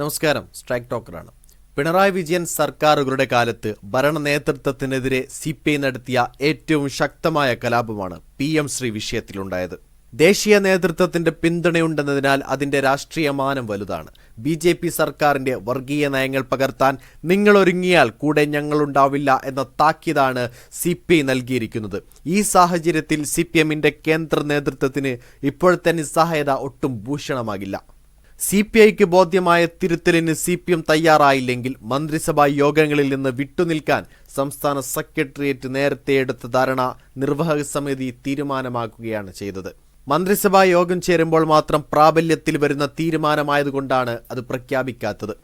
നമസ്കാരം. സ്ട്രൈക്ക് ടോക്കറാണ് പിണറായി വിജയൻ സർക്കാരുകളുടെ കാലത്ത് ഭരണ നേതൃത്വത്തിനെതിരെ സി പി ഐ നടത്തിയ ഏറ്റവും ശക്തമായ കലാപമാണ് പി എം ശ്രീ വിഷയത്തിലുണ്ടായത്. ദേശീയ നേതൃത്വത്തിന്റെ പിന്തുണയുണ്ടെന്നതിനാൽ അതിന്റെ രാഷ്ട്രീയ മാനം വലുതാണ്. ബി ജെ പി സർക്കാരിന്റെ വർഗീയ നയങ്ങൾ പകർത്താൻ നിങ്ങൾ ഒരുങ്ങിയാൽ കൂടെ ഞങ്ങളുണ്ടാവില്ല എന്ന താക്കീതാണ് സി പി ഐ നൽകിയിരിക്കുന്നത്. ഈ സാഹചര്യത്തിൽ സി പി എമ്മിന്റെ കേന്ദ്ര നേതൃത്വത്തിന് ഇപ്പോഴത്തെ നിസ്സഹായത ഒട്ടും ഭൂഷണമാകില്ല. സി പി ഐക്ക് ബോധ്യമായ തിരുത്തലിന് സി പി എം തയ്യാറായില്ലെങ്കിൽ മന്ത്രിസഭാ യോഗങ്ങളിൽ നിന്ന് വിട്ടുനിൽക്കാൻ സംസ്ഥാന സെക്രട്ടേറിയറ്റ് നേരത്തെ എടുത്ത ധാരണ നിർവാഹക സമിതി തീരുമാനമാക്കുകയാണ് ചെയ്തത്. മന്ത്രിസഭാ യോഗം ചേരുമ്പോൾ മാത്രം പ്രാബല്യത്തിൽ വരുന്ന തീരുമാനമായതുകൊണ്ടാണ് അത് പ്രഖ്യാപിക്കാത്തത്.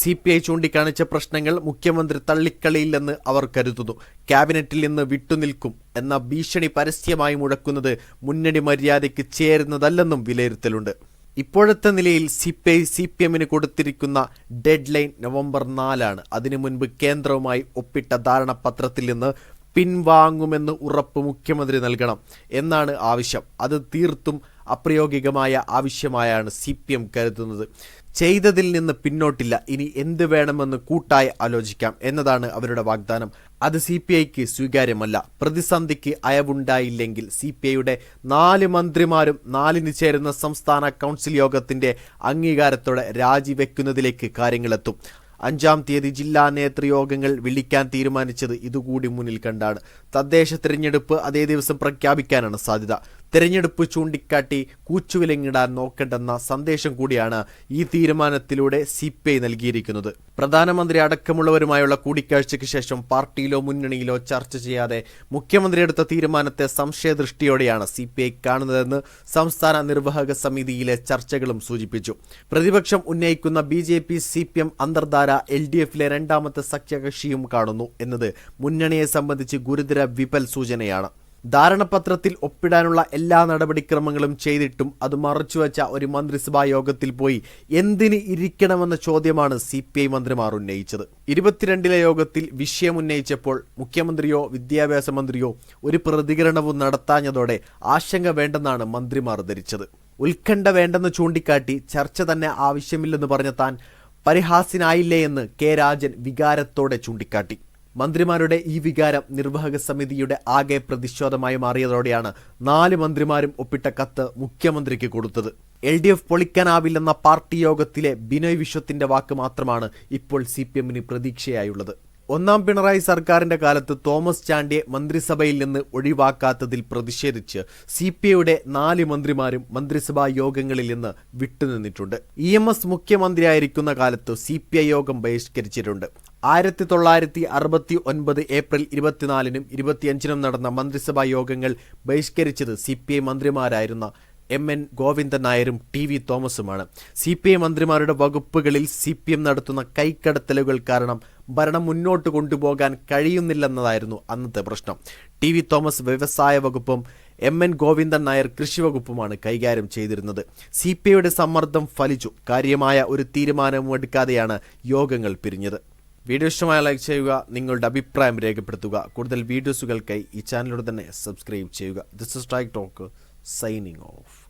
സി പി ഐ ചൂണ്ടിക്കാണിച്ച പ്രശ്നങ്ങൾ മുഖ്യമന്ത്രി തള്ളിക്കളിയില്ലെന്ന് അവർ കരുതുന്നു. ക്യാബിനറ്റിൽ നിന്ന് വിട്ടുനിൽക്കും എന്ന ഭീഷണി പരസ്യമായി മുഴക്കുന്നത് മുന്നണി മര്യാദയ്ക്ക് ചേരുന്നതല്ലെന്നും വിലയിരുത്തലുണ്ട്. ഇപ്പോഴത്തെ നിലയിൽ C P I C P എമ്മിന് കൊടുത്തിരിക്കുന്ന ഡെഡ് ലൈൻ നവംബർ നാലാണ്. അതിനു മുൻപ് കേന്ദ്രവുമായി ഒപ്പിട്ട ധാരണാപത്രത്തിൽ നിന്ന് പിൻവാങ്ങുമെന്ന് ഉറപ്പ് മുഖ്യമന്ത്രി നൽകണം എന്നാണ് ആവശ്യം. അത് തീർത്തും അപ്രയോഗികമായ ആവശ്യമായാണ് സി പി എം കരുതുന്നത്. ചെയ്തതിൽ നിന്ന് പിന്നോട്ടില്ല. ഇനി എന്ത് വേണമെന്ന് കൂട്ടായി ആലോചിക്കാം എന്നതാണ് അവരുടെ വാഗ്ദാനം. അത് സി പി ഐക്ക് സ്വീകാര്യമല്ല. പ്രതിസന്ധിക്ക് അയവുണ്ടായില്ലെങ്കിൽ സി പി ഐയുടെ നാല് മന്ത്രിമാരും നാലിന് ചേരുന്ന സംസ്ഥാന കൗൺസിൽ യോഗത്തിന്റെ അംഗീകാരത്തോടെ രാജിവെക്കുന്നതിലേക്ക് കാര്യങ്ങളെത്തും. അഞ്ചാം തീയതി ജില്ലാ നേതൃയോഗങ്ങൾ വിളിക്കാൻ തീരുമാനിച്ചത് ഇതുകൂടി മുന്നിൽ കണ്ടാണ്. തദ്ദേശ തിരഞ്ഞെടുപ്പ് അതേ ദിവസം പ്രഖ്യാപിക്കാനാണ് സാധ്യത. തെരഞ്ഞെടുപ്പ് ചൂണ്ടിക്കാട്ടി കൂച്ചുവിലങ്ങിടാൻ നോക്കേണ്ടെന്ന സന്ദേശം കൂടിയാണ് ഈ തീരുമാനത്തിലൂടെ സി പി ഐ നൽകിയിരിക്കുന്നത്. പ്രധാനമന്ത്രി അടക്കമുള്ളവരുമായുള്ള കൂടിക്കാഴ്ചയ്ക്ക് ശേഷം പാർട്ടിയിലോ മുന്നണിയിലോ ചർച്ച ചെയ്യാതെ മുഖ്യമന്ത്രി എടുത്ത തീരുമാനത്തെ സംശയദൃഷ്ടിയോടെയാണ് സി പി ഐ കാണുന്നതെന്ന് സംസ്ഥാന നിർവാഹക സമിതിയിലെ ചർച്ചകളും സൂചിപ്പിച്ചു. പ്രതിപക്ഷം ഉന്നയിക്കുന്ന B J P C P M അന്തർധാര L D എഫിലെ രണ്ടാമത്തെ സഖ്യകക്ഷിയും കാണുന്നു എന്നത് മുന്നണിയെ സംബന്ധിച്ച് ഗുരുതര വിപൽ സൂചനയാണ്. ധാരണപത്രത്തിൽ ഒപ്പിടാനുള്ള എല്ലാ നടപടിക്രമങ്ങളും ചെയ്തിട്ടും അത് മറച്ചുവെച്ച ഒരു മന്ത്രിസഭാ യോഗത്തിൽ പോയി എന്തിന് ഇരിക്കണമെന്ന ചോദ്യമാണ് സി പി ഐ മന്ത്രിമാർ ഉന്നയിച്ചത്. ഇരുപത്തിരണ്ടിലെ യോഗത്തിൽ വിഷയം ഉന്നയിച്ചപ്പോൾ മുഖ്യമന്ത്രിയോ വിദ്യാഭ്യാസ മന്ത്രിയോ ഒരു പ്രതികരണവും നടത്താഞ്ഞതോടെ ആശങ്ക വേണ്ടെന്നാണ് മന്ത്രിമാർ ധരിച്ചത്. ഉത്കണ്ഠ വേണ്ടെന്ന് ചൂണ്ടിക്കാട്ടി ചർച്ച തന്നെ ആവശ്യമില്ലെന്ന് പറഞ്ഞ താൻ പരിഹാസിനായില്ലേ എന്ന് കെ രാജൻ വികാരത്തോടെ ചൂണ്ടിക്കാട്ടി. മന്ത്രിമാരുടെ ഈ വികാരം നിർവാഹക സമിതിയുടെ ആകെ പ്രതിഷേധമായി മാറിയതോടെയാണ് നാല് മന്ത്രിമാരും ഒപ്പിട്ട കത്ത് മുഖ്യമന്ത്രിക്ക് കൊടുത്തത്. എൽ ഡി എഫ് പൊളിക്കാനാവില്ലെന്ന പാർട്ടി യോഗത്തിലെ ബിനോയ് വിശ്വത്തിന്റെ വാക്ക് മാത്രമാണ് ഇപ്പോൾ സി പി എമ്മിന് പ്രതീക്ഷയായുള്ളത്. ഒന്നാം പിണറായി സർക്കാരിന്റെ കാലത്ത് തോമസ് ചാണ്ടിയെ മന്ത്രിസഭയിൽ നിന്ന് ഒഴിവാക്കാത്തതിൽ പ്രതിഷേധിച്ച് സി പി ഐയുടെ നാല് മന്ത്രിമാരും മന്ത്രിസഭാ യോഗങ്ങളിൽ നിന്ന് വിട്ടുനിന്നിട്ടുണ്ട്. ഇ എം എസ് മുഖ്യമന്ത്രിയായിരിക്കുന്ന കാലത്ത് സി പി ഐ യോഗം ബഹിഷ്കരിച്ചിട്ടുണ്ട്. ആയിരത്തി തൊള്ളായിരത്തി അറുപത്തി ഒൻപത് ഏപ്രിൽ ഇരുപത്തിനാലിനും ഇരുപത്തിയഞ്ചിനും നടന്ന മന്ത്രിസഭാ യോഗങ്ങൾ ബഹിഷ്കരിച്ചത് സി പി ഐ മന്ത്രിമാരായിരുന്ന എം എൻ ഗോവിന്ദൻ നായരും ടി വി തോമസുമാണ്. സി പി ഐ മന്ത്രിമാരുടെ വകുപ്പുകളിൽ സി പി എം നടത്തുന്ന കൈക്കടത്തലുകൾ കാരണം ഭരണം മുന്നോട്ട് കൊണ്ടുപോകാൻ കഴിയുന്നില്ലെന്നതായിരുന്നു അന്നത്തെ പ്രശ്നം. ടി വി തോമസ് വ്യവസായ വകുപ്പും എം എൻ ഗോവിന്ദൻ നായർ കൃഷി വകുപ്പുമാണ് കൈകാര്യം ചെയ്തിരുന്നത്. സി പി ഐയുടെ സമ്മർദ്ദം ഫലിച്ചു. കാര്യമായ ഒരു തീരുമാനവും എടുക്കാതെയാണ് യോഗങ്ങൾ പിരിഞ്ഞത്. വീഡിയോ ഇഷ്ടമായ ലൈക്ക് ചെയ്യുക നിങ്ങളുടെ അഭിപ്രായം രേഖപ്പെടുത്തുക. കൂടുതൽ വീഡിയോസുകൾക്കായി ഈ ചാനലിലൂടെ തന്നെ സബ്സ്ക്രൈബ് ചെയ്യുക. This is talk signing off.